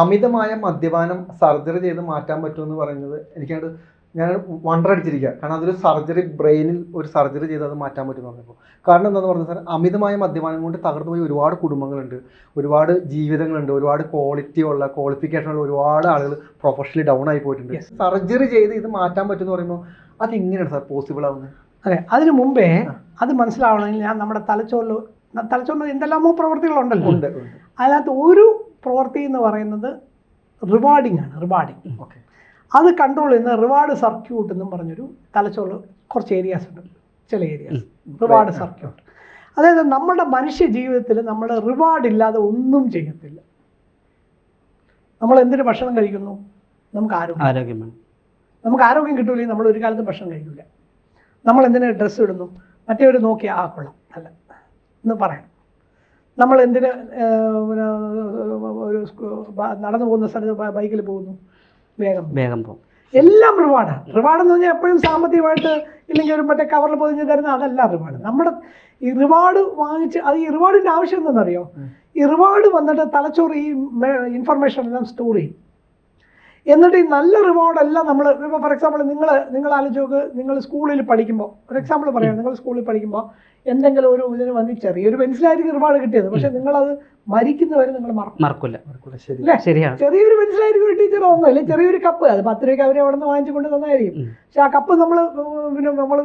അമിതമായ മദ്യപാനം സർജറി ചെയ്ത് മാറ്റാൻ പറ്റുമെന്ന് പറയുന്നത് എനിക്കത് ഞാൻ വണ്ടർ അടിച്ചിരിക്കുക കാരണം അതൊരു സർജറി ബ്രെയിനിൽ ഒരു സർജറി ചെയ്ത് അത് മാറ്റാൻ പറ്റുമെന്ന് പറഞ്ഞപ്പോൾ കാരണം എന്താണെന്ന് പറഞ്ഞാൽ സാർ അമിതമായ മദ്യപാനം കൊണ്ട് തകർന്നു പോയി ഒരുപാട് കുടുംബങ്ങളുണ്ട്. ഒരുപാട് ജീവിതങ്ങളുണ്ട്. ഒരുപാട് ക്വാളിറ്റി ഉള്ള ക്വാളിഫിക്കേഷൻ ഉള്ള ഒരുപാട് ആളുകൾ പ്രൊഫഷണലി ഡൗൺ ആയി പോയിട്ടുണ്ട്. സർജറി ചെയ്ത് ഇത് മാറ്റാൻ പറ്റുമെന്ന് പറയുമ്പോൾ അതെങ്ങനെയാണ് സാർ പോസിബിൾ ആവുന്നത്? അതെ അതിനു മുമ്പേ അത് മനസ്സിലാവണമെങ്കിൽ ഞാൻ നമ്മുടെ തലച്ചോറിൽ തലച്ചോറിൽ എന്തെല്ലാമോ പ്രവർത്തികളുണ്ടല്ലോ. അതിനകത്ത് ഒരു പ്രവൃത്തി എന്ന് പറയുന്നത് റിവാർഡിംഗ് ആണ് റിവാർഡിങ് ഓക്കെ അത് കൺട്രോൾ ചെയ്യുന്ന റിവാർഡ് സർക്യൂട്ട് എന്നും പറഞ്ഞൊരു തലച്ചോറ് കുറച്ച് ഏരിയാസ് ഉണ്ട്. ചില ഏരിയാസ് റിവാർഡ് സർക്യൂട്ട് അതായത് നമ്മുടെ മനുഷ്യ ജീവിതത്തിൽ നമ്മൾ റിവാർഡ് ഇല്ലാതെ ഒന്നും ചെയ്യത്തില്ല. നമ്മൾ എന്തിനു ഭക്ഷണം കഴിക്കുന്നു? നമുക്ക് ആരോഗ്യം. ആരോഗ്യമാണ്. നമുക്ക് ആരോഗ്യം കിട്ടൂലെങ്കിൽ നമ്മൾ ഒരു കാലത്തും ഭക്ഷണം കഴിക്കില്ല നമ്മൾ എന്തിനാ ഡ്രസ്സ് ഇടുന്നു? മറ്റേ ഒരു നോക്കി ആ കൊള്ളാം. അല്ല. എന്ന് പറയണം. നമ്മൾ എന്തിന് ഒരു നടന്നു പോകുന്ന സ്ഥലത്ത് ബൈക്കിൽ പോകുന്നു? വേഗം വേഗം പോകും. എല്ലാം റിവാർഡാണ് റിവാർഡ് എന്ന് പറഞ്ഞാൽ എപ്പോഴും സാമ്പത്തികമായിട്ട് ഇല്ലെങ്കിൽ ഒരു മറ്റേ കവറിൽ പൊതിഞ്ഞ് തരുന്ന അതല്ല റിവാർഡ്. നമ്മുടെ ഈ റിവാർഡ് വാങ്ങിച്ച് അത് ഈ റിവാർഡിന്റെ ആവശ്യം എന്താണെന്നറിയോ. ഈ റിവാർഡ് വന്നിട്ട് തലച്ചോറ് ഈ ഇൻഫർമേഷൻ എല്ലാം സ്റ്റോർ ചെയ്യും. എന്നിട്ട് ഈ നല്ല റിവാർഡല്ല നമ്മൾ ഇപ്പോൾ ഫോർ എക്സാമ്പിൾ നിങ്ങൾ നിങ്ങൾ ആലോചിച്ച് നോക്ക് നിങ്ങൾ സ്കൂളിൽ പഠിക്കുമ്പോൾ ഒരു എക്സാമ്പിൾ പറയാം നിങ്ങൾ സ്കൂളിൽ പഠിക്കുമ്പോൾ എന്തെങ്കിലും ഒരു ഇതിന് വന്ന് ചെറിയൊരു പെൻസിലായിരിക്കും റിവാർഡ് കിട്ടിയത്. പക്ഷെ നിങ്ങളത് മരിക്കുന്നവരെ നിങ്ങൾ മറക്കും. മറക്കില്ല നടക്കൂല, ശരി. അല്ലേ? ശരിയാണ്. ചെറിയൊരു പെൻസിലായിരിക്കും ഒരു ടീച്ചർ തന്നല്ലേ ചെറിയൊരു കപ്പ് അത് പത്ത് രൂപയ്ക്ക് അവരെ അവിടെ നിന്ന് വാങ്ങിച്ചു കൊണ്ട് തന്നായിരിക്കും. പക്ഷെ ആ കപ്പ് നമ്മൾ പിന്നെ നമ്മൾ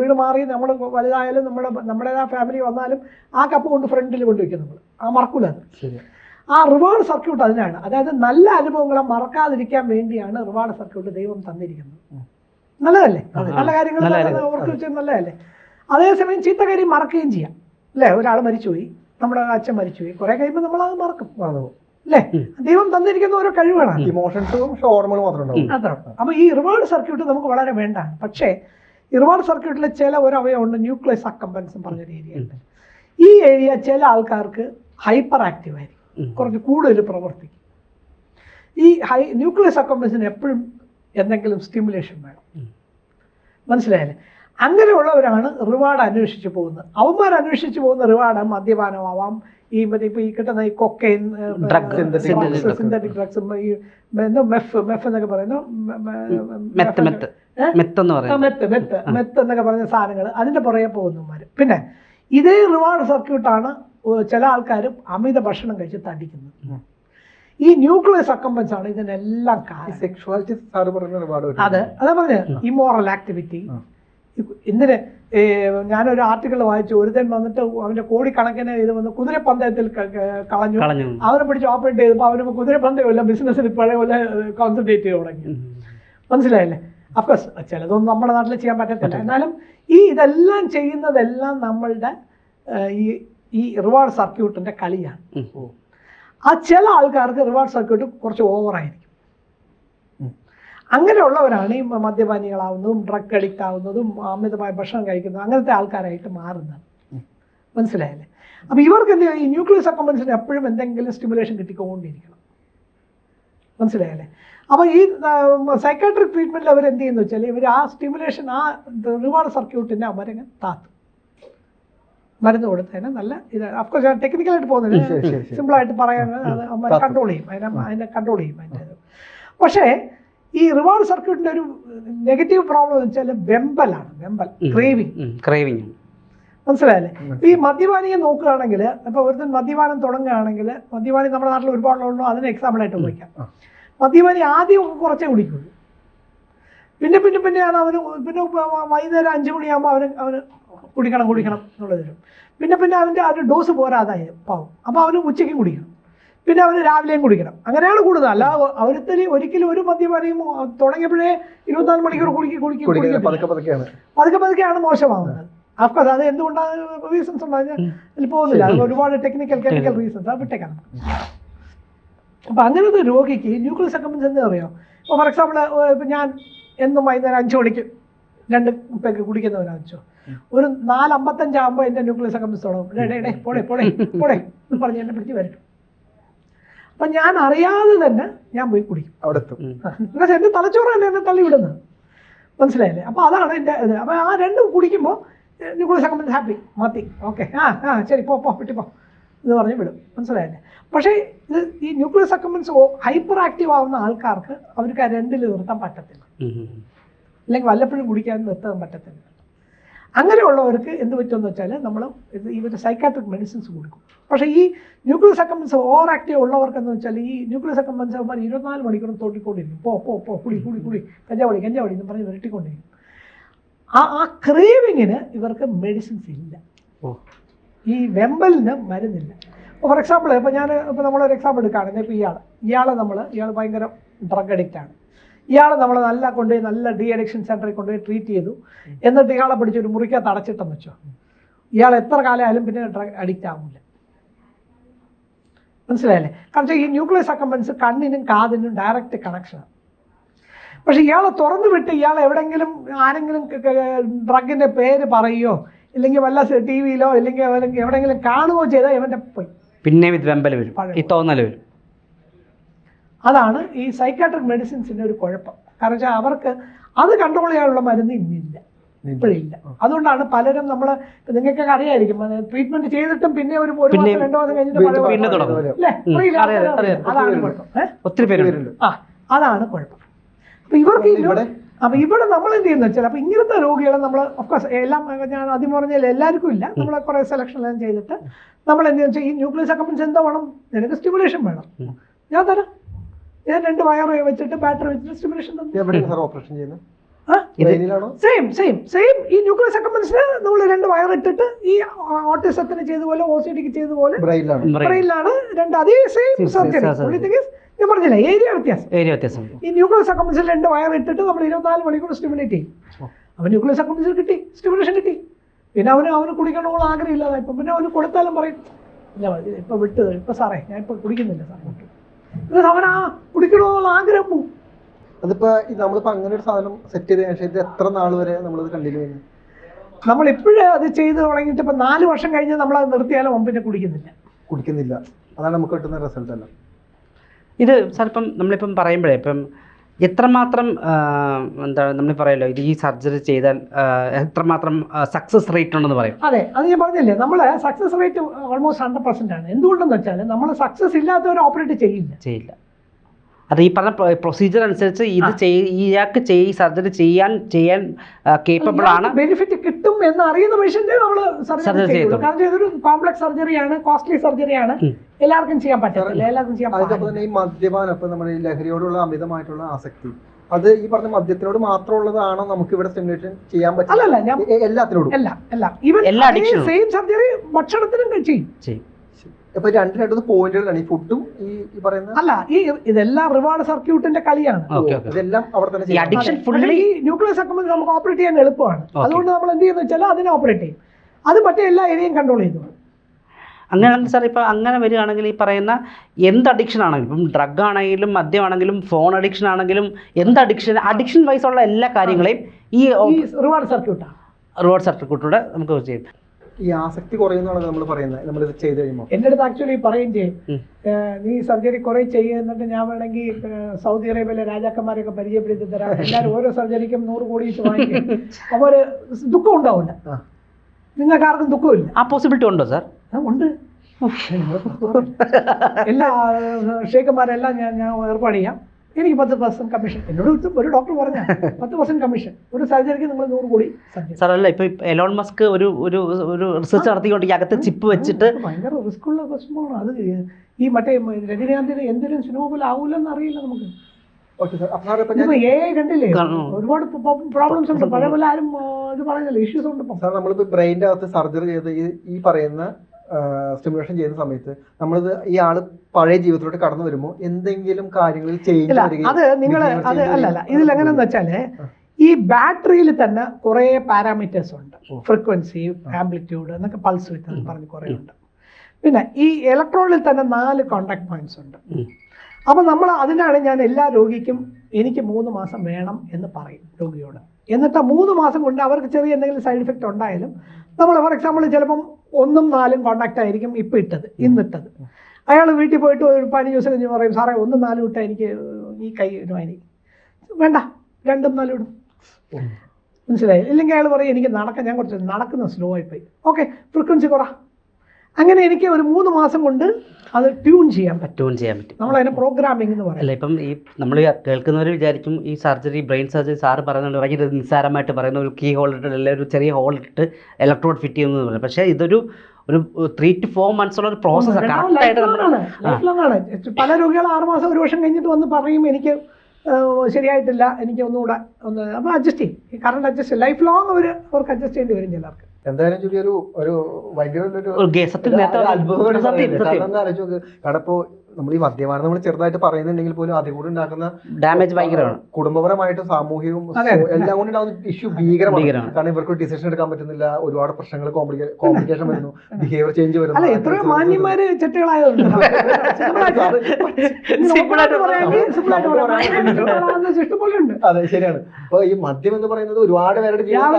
വീട് മാറി നമ്മൾ വലുതായാലും നമ്മുടെ നമ്മുടെ ആ ഫാമിലി വന്നാലും ആ കപ്പ് കൊണ്ട് ഫ്രണ്ടിൽ കൊണ്ടുവയ്ക്കും നമ്മൾ ആ മറക്കൂല അത്. ശരി ആ റിവാർഡ് സർക്യൂട്ട് അതിനാണ്. അതായത് നല്ല അനുഭവങ്ങളെ മറക്കാതിരിക്കാൻ വേണ്ടിയാണ് റിവാർഡ് സർക്യൂട്ട് ദൈവം തന്നിരിക്കുന്നത്. നല്ലതല്ലേ? നല്ല കാര്യങ്ങൾ. ഓർത്ത് വെച്ചാൽ നല്ലതല്ലേ? അതേസമയം ചീത്ത കാര്യം മറക്കുകയും ചെയ്യാം. അല്ലേ? ഒരാൾ മരിച്ചുപോയി. നമ്മുടെ അച്ഛൻ മരിച്ചുപോയി. കുറെ കഴിയുമ്പോൾ നമ്മൾ അത് മറക്കും. മറന്നുപോകും. അല്ലേ? ദൈവം തന്നിരിക്കുന്ന ഓരോ കഴിവാണ് ഇമോഷൻസും അപ്പൊ ഈ റിവാർഡ് സർക്യൂട്ട് നമുക്ക് വളരെ വേണ്ട പക്ഷേ റിവാർഡ് സർക്യൂട്ടിലെ ചില ഒരു അവയവമുണ്ട്. ന്യൂക്ലിയസ് അക്കമ്പൻസ് പറഞ്ഞൊരു ഏരിയ ഉണ്ട്. ഈ ഏരിയ ചില ആൾക്കാർക്ക് ഹൈപ്പർ ആക്റ്റീവ് ആയിരിക്കും. കുറച്ച് കൂടുതൽ പ്രവർത്തിക്കും. ഈ ഹൈ ന്യൂക്ലിയസ് അക്കമ്പൻസിന് എപ്പോഴും എന്തെങ്കിലും സ്റ്റിമുലേഷൻ വേണം. മനസ്സിലായല്ലേ? അങ്ങനെയുള്ളവരാണ് റിവാർഡ് അന്വേഷിച്ച് പോകുന്നത്. അവന്മാർ അന്വേഷിച്ച് പോകുന്ന റിവാർഡ് മദ്യപാനമാവാം. ഈ മറ്റേ ഇപ്പോൾ ഈ കിട്ടുന്ന ഈ കൊക്കൈൻ. സിന്തറ്റിക് ഡ്രഗ്സ് ഈ എന്തോ മെഫ് മെഫ് എന്നൊക്കെ പറയുന്നു മെത്ത് മെത്ത്. മെത്ത് എന്നൊക്കെ പറയുന്ന സാധനങ്ങൾ അതിന്റെ പുറകെ പോകുന്നവന്മാർ പിന്നെ ഇതേ റിവാർഡ് സർക്യൂട്ടാണ് ചില ആൾക്കാരും അമിത ഭക്ഷണം കഴിച്ച് തടിക്കുന്നത് ഈ ന്യൂക്ലിയസ് അക്കമ്പൻസ് ആണ് ഇതിനെല്ലാം കാരണം. സെക്ഷുവാലിറ്റി സാറ് പറയുന്ന ഒരുപാട് അത് അതാ പറഞ്ഞ ഇമോറൽ ആക്ടിവിറ്റി. എന്തിന് ഞാനൊരു ആർട്ടിക്കിൾ വായിച്ചു ഒരുത്തൻ വന്നിട്ട് അവന്റെ കോടിക്കണക്കിന് ഇത് വന്ന് കുതിരപ്പന്തയത്തിൽ കളഞ്ഞു. അവനെ പിടിച്ച് ഓപ്പറേറ്റ് ചെയ്തപ്പോൾ അവന് കുതിരപ്പന്തയമില്ല ബിസിനസ്സിൽ പഴയ പോലെ കോൺസെൻട്രേറ്റ് ചെയ്ത് തുടങ്ങി. മനസ്സിലായല്ലേ? മനസ്സിലായില്ലേ അഫ്കോഴ്സ് ചിലതൊന്നും നമ്മുടെ നാട്ടിൽ ചെയ്യാൻ പറ്റത്തില്ല. എന്നാലും ഈ ഇതെല്ലാം ചെയ്യുന്നതെല്ലാം നമ്മളുടെ ഈ ഈ റിവാർഡ് സർക്യൂട്ടിന്റെ കളിയാണ്. ആ ചില ആൾക്കാർക്ക് റിവാർഡ് സർക്യൂട്ട് കുറച്ച് ഓവറായിരിക്കും. അങ്ങനെയുള്ളവരാണ് ഈ മദ്യപാനികളാവുന്നതും ഡ്രഗ് അഡിക്റ്റ് ആവുന്നതും അമിതമായ ഭക്ഷണം കഴിക്കുന്നതും അങ്ങനത്തെ ആൾക്കാരായിട്ട് മാറുന്നത്. മനസ്സിലായല്ലേ? അപ്പോൾ ഇവർക്ക് എന്ത് ചെയ്യും? ഈ ന്യൂക്ലിയസ് അക്കമ്പൻസിന് എപ്പോഴും എന്തെങ്കിലും സ്റ്റിമുലേഷൻ കിട്ടിക്കൊണ്ടിരിക്കണം. മനസ്സിലായല്ലേ? അപ്പോൾ ഈ സൈക്കാട്രിക് ട്രീറ്റ്മെന്റിൽ അവർ എന്ത് ചെയ്യുന്നു വെച്ചാൽ ഇവർ ആ സ്റ്റിമുലേഷൻ ആ റിവാർഡ് സർക്യൂട്ടിനെ അവരങ്ങ് താത്തു. മരുന്ന് കൊടുത്തതിന് നല്ല ഇത്. അഫ്കോഴ്സ് ഞാൻ ടെക്നിക്കലായിട്ട് പോകുന്നില്ല. സിമ്പിളായിട്ട് പറയാൻ അത്. കൺട്രോൾ ചെയ്യും. അതിനെ അതിനെ കൺട്രോൾ ചെയ്യും അതിന്റെ പക്ഷേ ഈ റിവാർഡ് സർക്യൂട്ടിന്റെ ഒരു നെഗറ്റീവ് പ്രോബ്ലം എന്ന് വെച്ചാൽ വെമ്പലാണ്. വെമ്പൽ. ക്രേവിങ് ക്രേവിങ് മനസ്സിലായല്ലേ? ഈ മദ്യപാനിയെ നോക്കുകയാണെങ്കിൽ ഇപ്പോൾ ഒരുത്തൻ മദ്യപാനം തുടങ്ങുകയാണെങ്കിൽ മദ്യപാനി നമ്മുടെ നാട്ടിൽ ഒരുപാടുള്ളൂ അതിന് എക്സാമ്പിളായിട്ട് ഉപയോഗിക്കാം. മദ്യപാനി ആദ്യം കുറച്ചേ കുടിക്കുള്ളൂ. പിന്നെ പിന്നെ പിന്നെയാണ് അവന് പിന്നെ വൈകുന്നേരം അഞ്ച് മണിയാകുമ്പോൾ അവന് അവന് കുടിക്കണം കുടിക്കണം എന്നുള്ളത് വരും. പിന്നെ പിന്നെ അവന്റെ ആ ഒരു ഡോസ് പോരാതായി പാവും. അപ്പോൾ അവന് ഉച്ചയ്ക്കും കുടിക്കണം. പിന്നെ അവന് രാവിലെയും കുടിക്കണം. അങ്ങനെയാണ് കൂടുതൽ. അല്ല ഒരുത്തരി ഒരിക്കലും ഒരു മദ്യപാനിയും തുടങ്ങിയപ്പോഴേ ഇരുപത്തിനാല് മണിക്കൂർ കുടിക്കി കുടിക്കി കുടിക്കുക. പതുക്കെ പതുക്കെയാണ്. പതുക്കെ പതുക്കെയാണ് മോശമാവുന്നത്. അഫ്കോഴ്സ് അത് എന്തുകൊണ്ടാണ് റീസൺസ് ഉണ്ടായത് അതിൽ പോകുന്നില്ല. അത് ഒരുപാട് ടെക്നിക്കൽ കെമിക്കൽ റീസൺസ് അത് വിട്ടേക്കാണ്. അപ്പം അങ്ങനത്തെ രോഗിക്ക് ന്യൂക്ലിയസ് അക്കമ്പൻസ് എന്താ അറിയോ ഇപ്പോൾ ഫോർ എക്സാമ്പിൾ ഞാൻ എന്നും വൈകുന്നേരം അഞ്ചു മണിക്ക് രണ്ട് പെഗ് കുടിക്കുന്നവനാ വെച്ചോ ഒരു നാലമ്പത്തഞ്ചാകുമ്പോൾ എന്റെ ന്യൂക്ലിയസ് അക്കമ്പൻസ് തുടങ്ങും ഡേ ഡേ പോടെ പോടെ പോടെ എന്ന് പറഞ്ഞ് എന്നെ പിടിച്ച് വരട്ടും. അപ്പം ഞാൻ അറിയാതെ തന്നെ ഞാൻ പോയി കുടിക്കും. അവിടെ എന്നുവെച്ചാൽ എന്റെ തലച്ചോറ് തന്നെ എന്നെ തള്ളി വിടുന്നത് മനസ്സിലായില്ലേ? അപ്പോൾ അതാണ് എന്റെ ഇത്. അപ്പോൾ ആ രണ്ടും കുടിക്കുമ്പോൾ ന്യൂക്ലിയസ് ഒക്കെ ഹാപ്പി മതി. ഓക്കെ. ആ ആ ശരി പോ പോ വിട്ടി പോ. എന്ന് പറഞ്ഞ് വിടും. മനസ്സിലായില്ലേ? പക്ഷേ ഇത് ഈ ന്യൂക്ലിയസ് അക്കമ്പൻസ് ഹൈപ്പർ ആക്റ്റീവ് ആവുന്ന ആൾക്കാർക്ക് അവർക്ക് ആ രണ്ടിൽ നിർത്താൻ പറ്റത്തില്ല. അല്ലെങ്കിൽ വല്ലപ്പോഴും കുടിക്കാൻ നിർത്താൻ പറ്റത്തില്ല. അങ്ങനെയുള്ളവർക്ക് എന്ത് പറ്റുമെന്ന് വെച്ചാൽ നമ്മൾ ഈ ഒരു സൈക്കാട്രിക് മെഡിസിൻസ് കൊടുക്കും. പക്ഷേ ഈ ന്യൂക്ലിയസ് അക്കമ്പൻസ് ഓവർ ആക്റ്റീവ് ഉള്ളവർക്കെന്ന് വെച്ചാൽ ഈ ന്യൂക്ലിയസ് അക്കമ്പൻസ് അവന്മാർ ഇരുപത്തിനാല് മണിക്കൂറും തോട്ടിക്കൊണ്ടിരിക്കും പോ പോ പോ കുടി കുടി കുടി കഞ്ചാവടി കഞ്ചാവടി എന്ന് പറഞ്ഞ് വിരട്ടിക്കൊണ്ടിരിക്കും. ആ ആ ക്രേവിങ്ങിന് ഇവർക്ക് മെഡിസിൻസ് ഇല്ല. ഓ. ഈ വെമ്പലിന് മരുന്നില്ല. ഫോർ എക്സാമ്പിൾ ഇപ്പോൾ ഞാൻ ഇപ്പോൾ നമ്മളൊരു എക്സാമ്പിൾ എടുക്കുകയാണെങ്കിൽ ഇപ്പോൾ ഇയാൾ ഇയാളെ നമ്മൾ ഇയാൾ ഭയങ്കര ഡ്രഗ് അഡിക്റ്റ് ആണ്. ഇയാളെ നമ്മൾ നല്ല കൊണ്ടുപോയി നല്ല ഡി അഡിക്ഷൻ സെന്ററിൽ കൊണ്ടുപോയി ട്രീറ്റ് ചെയ്തു. എന്നിട്ട് ഇയാളെ പിടിച്ച് ഒരു മുറിക്കകത്ത് അടച്ചിട്ടെന്ന് വെച്ചോ. ഇയാൾ എത്ര കാലമായാലും പിന്നെ ഡ്രഗ് അഡിക്റ്റ് ആവില്ല മനസ്സിലായില്ലേ? കാരണം ഈ ന്യൂക്ലിയസ് അക്കമ്പൻസ് കണ്ണിനും കാതിനും ഡയറക്റ്റ് കണക്ഷനാണ് പക്ഷേ ഇയാളെ തുറന്നു വിട്ട് ഇയാൾ എവിടെങ്കിലും ആരെങ്കിലും ഡ്രഗിന്റെ പേര് പറയുകയോ ഇല്ലെങ്കിൽ വല്ല ടി വിയിലോ ഇല്ലെങ്കിൽ എവിടെയെങ്കിലും എവിടെങ്കിലും കാണുകയോ ചെയ്താൽ ഇവന്റെ പോയി. പിന്നെ ഇത് വരും. ഈ തോന്നൽ വരും. അതാണ് ഈ സൈക്കാട്രിക് മെഡിസിൻസിന്റെ ഒരു കുഴപ്പം. കാരണം വെച്ചാൽ അവർക്ക് അത് കൺട്രോൾ ചെയ്യാനുള്ള മരുന്ന് ഇന്നില്ല. ഇപ്പോഴില്ല. അതുകൊണ്ടാണ് പലരും നമ്മൾ നിങ്ങൾക്കൊക്കെ അറിയായിരിക്കും ട്രീറ്റ്മെന്റ് ചെയ്തിട്ടും പിന്നെ ഒരു ഒരു മാസം രണ്ടു മാസം കഴിഞ്ഞിട്ട് അതാണ് കുഴപ്പം. അപ്പൊ ഇവർക്ക് ഇവിടെ? അപ്പൊ ഇവിടെ നമ്മൾ എന്ത് ചെയ്യുന്ന വെച്ചാൽ അപ്പൊ ഇങ്ങനത്തെ രോഗികളെ നമ്മൾ ഓഫ്കോഴ്സ് എല്ലാം ഞാൻ ആദ്യം പറഞ്ഞാൽ എല്ലാവർക്കും ഇല്ല. നമ്മൾ കുറെ സെലക്ഷൻ എല്ലാം ചെയ്തിട്ട് നമ്മൾ എന്ത് വെച്ചാൽ ഈ ന്യൂക്ലിയസ് അക്കമ്പൻസ് എന്താ വേണം? നിനക്ക് സ്റ്റിമുലേഷൻ വേണം. ഞാൻ തരാം. ഞാൻ രണ്ട് വയറ് വെച്ചിട്ട് ബാറ്ററി വെച്ചിട്ട് സ്റ്റിമുലേഷൻ തന്നു. ഓപ്പറേഷൻ ചെയ്യുന്നത്? സെയിം സെയിം സെയിം ഈ ന്യൂക്ലിയസ് സെക്കമെന്റ്സിന് നമ്മൾ രണ്ട് വയർ ഇട്ടിട്ട് ഈ ഓട്ടിസത്തിന് ചെയ്തപോലെ ഒ സി ഡിക്ക് ചെയ്തപോലെ ബ്രെയിലാണ് ബ്രെയിലാണ് രണ്ട് അതേ സെയിം സർജറി ഞാൻ പറഞ്ഞില്ല ഏരിയ വ്യത്യാസം. ഏരിയ വ്യത്യാസം. ഈ ന്യൂക്ലിയസ് സെക്കമെന്റ്സിൽ രണ്ട് വയർ ഇട്ടിട്ട് നമ്മൾ ഇരുപത്തിനാല് മണിക്കൂർ സ്റ്റിമുലേറ്റ് ചെയ്യും. അവൻ ന്യൂക്ലിയസ് അക്കമ്പൻസിൽ കിട്ടി സ്റ്റിമുലേഷൻ കിട്ടി. പിന്നെ അവന് അവന് കുടിക്കണമെന്നുള്ള ആഗ്രഹമില്ലാതെ ഇപ്പം പിന്നെ അവന് കൊടുത്താലും പറയും ഇല്ല ഇപ്പൊ വിട്ടു ഇപ്പൊ സാറേ ഞാൻ ഇപ്പൊ കുടിക്കുന്നില്ല സാറേ. വിട്ടു അവൻ ആ കുടിക്കണമെന്നുള്ള ആഗ്രഹം പോവും. അതിപ്പോ നമ്മളിപ്പോ അങ്ങനെ ഒരു സാധനം സെറ്റ് ചെയ്ത ശേഷം ഇത് എത്ര നാൾ വരെ നമ്മളിത് കണ്ടിന്യൂ ചെയ്യുന്നു? നമ്മൾ ഇപ്പോഴേ അത് ചെയ്ത് തുടങ്ങിയിട്ട് ഇപ്പൊ നാല് വർഷം കഴിഞ്ഞ് നമ്മൾ അത് നിർത്തിയാലും അവൻ പിന്നെ കുടിക്കുന്നില്ല. കുടിക്കുന്നില്ല. അതാണ് നമുക്ക് കിട്ടുന്ന റിസൾട്ട് അല്ല ഇത് ചിലപ്പം ഇപ്പം നമ്മളിപ്പം പറയുമ്പോഴേ ഇപ്പം എത്രമാത്രം എന്താണ് എന്താ നമ്മൾ പറയല്ലോ ഇത് ഈ സർജറി ചെയ്താൽ എത്രമാത്രം സക്സസ് റേറ്റ് ഉണ്ടെന്ന് പറയും. അതെ അത് ഞാൻ പറഞ്ഞില്ലേ നമ്മൾ success rate almost hundred percent ആണ്. എന്തുകൊണ്ടെന്ന് വെച്ചാൽ നമ്മൾ സക്സസ് ഇല്ലാത്തവർ ഓപ്പറേറ്റ് ചെയ്യില്ല. ചെയ്യില്ല. അത് ഈ പറഞ്ഞ പ്രൊസീജിയർ അനുസരിച്ച് ഇത് ചെയ് ഇയാൾക്ക് ചെയ് സർജറി ചെയ്യാൻ ചെയ്യാൻ കേപ്പബിൾ ആണ്. ബെനിഫിറ്റ് കിട്ടും എന്ന് അറിയുന്ന പേഷ്യന്റ് നമ്മൾ സർജറി ചെയ്തു. കാരണം ഇതൊരു കോംപ്ലക്സ് സർജറിയാണ് കോസ്റ്റ്ലി സർജറിയാണ് എല്ലാവർക്കും ചെയ്യാൻ പറ്റില്ല എല്ലാവർക്കും ചെയ്യാൻ അതിനൊപ്പം. തന്നെ ഈ മദ്യപാനം ഇപ്പൊ നമ്മുടെ ഈ ലഹരിയോടുള്ള അമിതമായിട്ടുള്ള ആസക്തി. അത് ഈ പറഞ്ഞ മദ്യത്തിനോട് മാത്രമുള്ളതാണോ നമുക്ക് ഇവിടെ സ്റ്റിമുലേഷൻ ചെയ്യാൻ പറ്റില്ല? അല്ല അല്ല എല്ലാത്തിനോടും. അല്ല അല്ല ഈവൻ എല്ലാ സെയിം സർജറി ഭക്ഷണത്തിനും ചെയ്യും. ചെയ്യും. ഇപ്പൊ രണ്ട് രണ്ടു പോയിന്റുകളാണ് ഈ ഫുഡും ഈ ഈ പറയുന്ന അല്ല ഈ ഇതെല്ലാം റിവാർഡ് സർക്യൂട്ടിന്റെ കളിയാണ്. Okay okay. ഇതെല്ലാം അവിടെ തന്നെ അക്കമ്പൻസ് നമുക്ക് ഓപ്പറേറ്റ് ചെയ്യാൻ എളുപ്പമാണ്. അതുകൊണ്ട് നമ്മൾ എന്ത് ചെയ്യുന്ന വെച്ചാൽ അതിനെ ഓപ്പറേറ്റ് ചെയ്യും. അത് മറ്റേ എല്ലാ ഏരിയയും കൺട്രോൾ ചെയ്തു. അങ്ങനെയാണെങ്കിൽ സാർ ഇപ്പോൾ അങ്ങനെ വരികയാണെങ്കിൽ ഈ പറയുന്ന എന്ത് അഡിക്ഷൻ ആണെങ്കിലും ഇപ്പം ഡ്രഗ് ആണെങ്കിലും മദ്യമാണെങ്കിലും ഫോൺ അഡിക്ഷൻ ആണെങ്കിലും എന്ത് അഡിക്ഷൻ അഡിക്ഷൻ വൈസ് ഉള്ള എല്ലാ കാര്യങ്ങളെയും ഈ ഈ റിവാർഡ് സർക്യൂട്ടാണ് റിവാർഡ് സർക്യൂട്ടിലൂടെ നമുക്ക് ചെയ്യും. ഈ ആസക്തി കുറയുന്നതാണ് നമ്മൾ പറയുന്നത് നമ്മൾ ഇത് ചെയ്ത് കഴിയുമ്പോൾ എന്റെ അടുത്ത് ആക്ച്വലി പറയും ചെയ്യും. നീ സർജറി കുറെ ചെയ്യുന്നിട്ട് ഞാൻ വേണമെങ്കിൽ സൗദി അറേബ്യയിലെ രാജാക്കന്മാരെയൊക്കെ പരിചയപ്പെടുത്തി തരാം. എല്ലാവരും ഓരോ സർജറിക്കും നൂറ് കോടി വെച്ച് വാങ്ങിക്കും. അപ്പോൾ ഒരു ദുഃഖം ഉണ്ടാവില്ല. നിങ്ങൾക്ക് ആർക്കും ദുഃഖമില്ല. ആ പോസിബിലിറ്റി ഉണ്ടോ സാർ ഉണ്ട്. എല്ലാ ഷേഖന്മാരെല്ലാം ഞാൻ ഞാൻ ഏർപ്പാട് ചെയ്യാം. എനിക്ക് പത്ത് പെർസെന്റ് കമ്മീഷൻ എന്നോട് ഒരു- ഒരു ഡോക്ടർ പറഞ്ഞ പത്ത് പെർസെന്റ് കമ്മീഷൻ ഒരു സർജറിക്ക് നിങ്ങൾ നൂറ് കോടി സർജറി സാർ അല്ല ഇപ്പൊ എലോൺ മസ്ക് ഒരു ഒരു ഒരു റിസർച്ച് നടത്തിക്കൊണ്ട് അകത്ത് ചിപ്പ് വെച്ചിട്ട് ഭയങ്കര റിസ്ക് ഉള്ള പ്രശ്നമാണ്. അത് ഈ മറ്റേ രജനീകാന്തിന് എന്തെങ്കിലും സിനിമ ആവൂലെന്ന് അറിയില്ല നമുക്ക്. കണ്ടില്ലേ? ഒരുപാട് പ്രോബ്ലംസ് ഉണ്ട്. പല പല ആരും ഇത് പറയുന്നില്ല ഇഷ്യൂസ് ഉണ്ട് സാർ നമ്മളിപ്പോ ബ്രെയിന്റെ അകത്ത് സർജറി ചെയ്ത് ഈ ഈ പറയുന്ന സ്റ്റിമുലേഷൻ ചെയ്യുന്ന സമയത്ത് നമ്മളിത് ഈ ആൾ പഴയ ജീവിതത്തിലോട്ട് കടന്നു വരുമ്പോൾ എന്തെങ്കിലും കാര്യങ്ങളിൽ ചേഞ്ച് അത് നിങ്ങൾ അത് ഇതിൽ എങ്ങനെയെന്ന് വെച്ചാൽ ഈ ബാറ്ററിയിൽ തന്നെ കുറേ പാരാമീറ്റേഴ്സ് ഉണ്ട്. ഫ്രീക്വൻസി ആംപ്ലിറ്റ്യൂഡ് എന്നൊക്കെ പൾസ് വിത്ത് എന്ന് പറഞ്ഞ് കുറേ ഉണ്ട്. പിന്നെ ഈ ഇലക്ട്രോണിൽ തന്നെ നാല് കോണ്ടാക്ട് പോയിന്റ്സ് ഉണ്ട്. അപ്പോൾ നമ്മൾ അതിനാണ് ഞാൻ എല്ലാ രോഗിക്കും എനിക്ക് മൂന്ന് മാസം വേണം എന്ന് പറയും രോഗിയോട്. എന്നിട്ട് മൂന്ന് മാസം കൊണ്ട് അവർക്ക് ചെറിയ എന്തെങ്കിലും സൈഡ് ഇഫക്റ്റ് ഉണ്ടായാലും നമ്മൾ ഫോർ എക്സാമ്പിൾ ചിലപ്പം ഒന്നും നാലും കോണ്ടാക്റ്റ് ആയിരിക്കും ഇപ്പം ഇട്ടത് ഇന്നിട്ടത് അയാൾ വീട്ടിൽ പോയിട്ട് ഒരു പനി ദിവസം കഴിഞ്ഞ് പറയും സാറേ ഒന്നും നാലും ഇട്ടാൽ എനിക്ക് ഈ കൈ ഇടുവാനി വേണ്ട രണ്ടും നാലും ഇടും. മനസ്സിലായി? ഇല്ലെങ്കിൽ അയാൾ പറയും എനിക്ക് നടക്കാൻ ഞാൻ കുറച്ച് നടക്കുന്ന സ്ലോ ആയിപ്പോയി ഓക്കെ ഫ്രീക്വൻസി കുറ. അങ്ങനെ എനിക്ക് ഒരു മൂന്ന് മാസം കൊണ്ട് അത് ട്യൂൺ ചെയ്യാൻ പറ്റും. ട്യൂൺ ചെയ്യാൻ പറ്റും. നമ്മൾ അതിനെ പ്രോഗ്രാമിംഗ് എന്ന് പറയും. അല്ല ഇപ്പം ഈ നമ്മൾ കേൾക്കുന്നവർ വിചാരിക്കും ഈ സർജറി ബ്രെയിൻ സർജറി സാറ് പറയുന്നുണ്ട് ഭയങ്കര നിസ്സാരമായിട്ട് പറയുന്ന ഒരു കീ ഹോൾ ഇട്ട് അല്ലെങ്കിൽ ഒരു ചെറിയ ഹോൾ ഇട്ട് ഇലക്ട്രോഡ് ഫിറ്റ് ചെയ്യുന്നത് പറയും. പക്ഷേ ഇതൊരു ഒരു ത്രീ ടു ഫോർ മന്ത്സ് ഉള്ള ഒരു പ്രോസസ് പല രോഗികൾ ആറ് മാസം ഒരു വർഷം കഴിഞ്ഞിട്ട് വന്ന് പറയും എനിക്ക് ശരിയായിട്ടില്ല. എനിക്ക് ഒന്നുകൂടെ ഒന്ന് അപ്പോൾ അഡ്ജസ്റ്റ് ചെയ്യും. ഈ കറണ്ട് അഡ്ജസ്റ്റ് ലൈഫ് ലോങ് അവർ അവർക്ക് അഡ്ജസ്റ്റ് ചെയ്യേണ്ടി വരും ചിലർക്ക്. എന്തായാലും ചെറിയൊരു ഒരു ഒരു ഭയങ്കര ഒരു ഒരു ഗേ- സത്യം നേരത്തെ ഒരു സത്യം കാരണം എന്താ ആലോചിച്ച് നോക്ക്. കാരണം ഇപ്പോ നമ്മൾ ഈ മദ്യപാനം നമ്മൾ ചെറുതായിട്ട് പറയുന്നുണ്ടെങ്കിൽ പോലും അതിൽ കൂടെ ഉണ്ടാക്കുന്ന ഡാമേജ് ഭയങ്കരമാണ്. കുടുംബപരമായിട്ടും സാമൂഹികവും. എല്ലാം കൊണ്ട് ഉണ്ടാകുന്ന ഇഷ്യൂ ഭീകരമാണ്. കാരണം ഇവർക്ക് ഡിസിഷൻ എടുക്കാൻ പറ്റുന്നില്ല ഒരുപാട് പ്രശ്നങ്ങൾ കോംപ്ലിക്കേഷൻ വരുന്നു ബിഹേവിയർ ചേഞ്ച് വരുന്നു എത്രയോ മാന്യന്മാര് അതെ ശരിയാണ്. അപ്പൊ ഈ മദ്യം എന്ന് പറയുന്നത് ഒരുപാട് പേരുടെ ജീവിതം.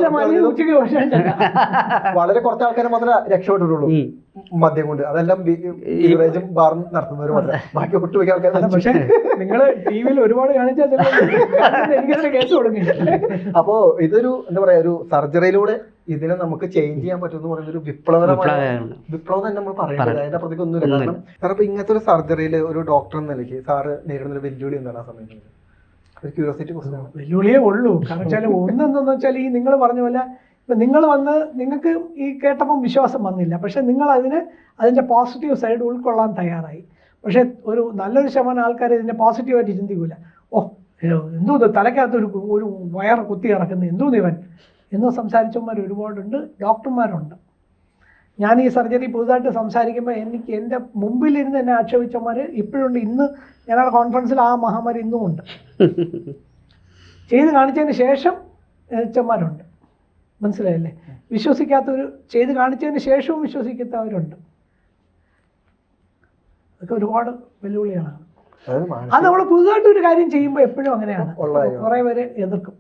വളരെ കുറച്ച് ആൾക്കാരെ മാത്രമേ രക്ഷപ്പെട്ടിട്ടുള്ളൂ. മദ്യം കൊണ്ട് അതെല്ലാം ബീവറേജും ബാറും നടത്തുന്നവർ മദ്യം ബാക്കി ഒട്ടുമിക്ക ആൾക്കാർ അല്ല, പക്ഷേ നിങ്ങൾ ടി വിയിൽ ഒരുപാട് കാണിച്ചാൽ എനിക്കതിന് കേസ് കൊടുക്കില്ല അപ്പോ ഇതൊരു എന്താ പറയാ ഒരു സർജറിയിലൂടെ ഇതിനെ നമുക്ക് ചേഞ്ച് ചെയ്യാൻ പറ്റും എന്ന് പറയുന്ന ഒരു വിപ്ലവകരമായ വിപ്ലവം തന്നെ നമ്മൾ പറയുന്നത്. പറയാം. അതിന്റെ അപ്പുറത്തേക്ക് ഒന്നുമില്ല. കാരണം സാർ ഇപ്പൊ ഇങ്ങനത്തെ ഒരു സർജറിയിൽ ഒരു ഡോക്ടർ എന്ന നിലയ്ക്ക് സാറ് നേരിടുന്ന ഒരു വെല്ലുവിളി എന്താണ് ആ സമയത്ത്? ഒരു വെല്ലുവിളിയേ ഉള്ളൂ. കാരണം വെച്ചാൽ ഒന്നെന്താന്ന് വെച്ചാൽ ഈ നിങ്ങൾ പറഞ്ഞ പോലെ ഇപ്പം നിങ്ങൾ വന്ന് നിങ്ങൾക്ക് ഈ കേട്ടപ്പം വിശ്വാസം വന്നില്ല. പക്ഷേ നിങ്ങൾ അതിന് അതിന്റെ പോസിറ്റീവ് സൈഡ് ഉൾക്കൊള്ളാൻ തയ്യാറായി. പക്ഷേ ഒരു നല്ലൊരു ശതമാനം ആൾക്കാർ ഇതിന്റെ പോസിറ്റീവായിട്ട് ചിന്തിക്കില്ല ഓ എന്തോ തലയ്ക്കകത്ത് ഒരു ഒരു വയർ കുത്തി കിടക്കുന്നത് എന്തോ ഇവൻ? എന്ന് സംസാരിച്ചവന്മാർ ഒരുപാടുണ്ട് ഡോക്ടർമാരുണ്ട്. ഞാൻ ഈ സർജറി പുതുതായിട്ട് സംസാരിക്കുമ്പോൾ എനിക്ക് എന്റെ മുമ്പിലിരുന്ന് എന്നെ ആക്ഷേപിച്ചവന്മാർ ഇപ്പോഴുണ്ട്. ഇന്ന് ഞങ്ങളുടെ കോൺഫറൻസിൽ ആ മഹാമാരി ഇന്നും ഉണ്ട് ചെയ്ത് കാണിച്ചതിന് ശേഷം അച്ഛന്മാരുണ്ട് മനസ്സിലായില്ലേ? വിശ്വസിക്കാത്തവർ ചെയ്ത് കാണിച്ചതിന് ശേഷവും വിശ്വസിക്കാത്തവരുണ്ട്. അതൊക്കെ ഒരുപാട് വെല്ലുവിളികളാണ്. അത് നമ്മൾ പുതുതായിട്ട് ഒരു കാര്യം ചെയ്യുമ്പോൾ എപ്പോഴും അങ്ങനെയാണ്. കുറേ പേര് എതിർക്കും.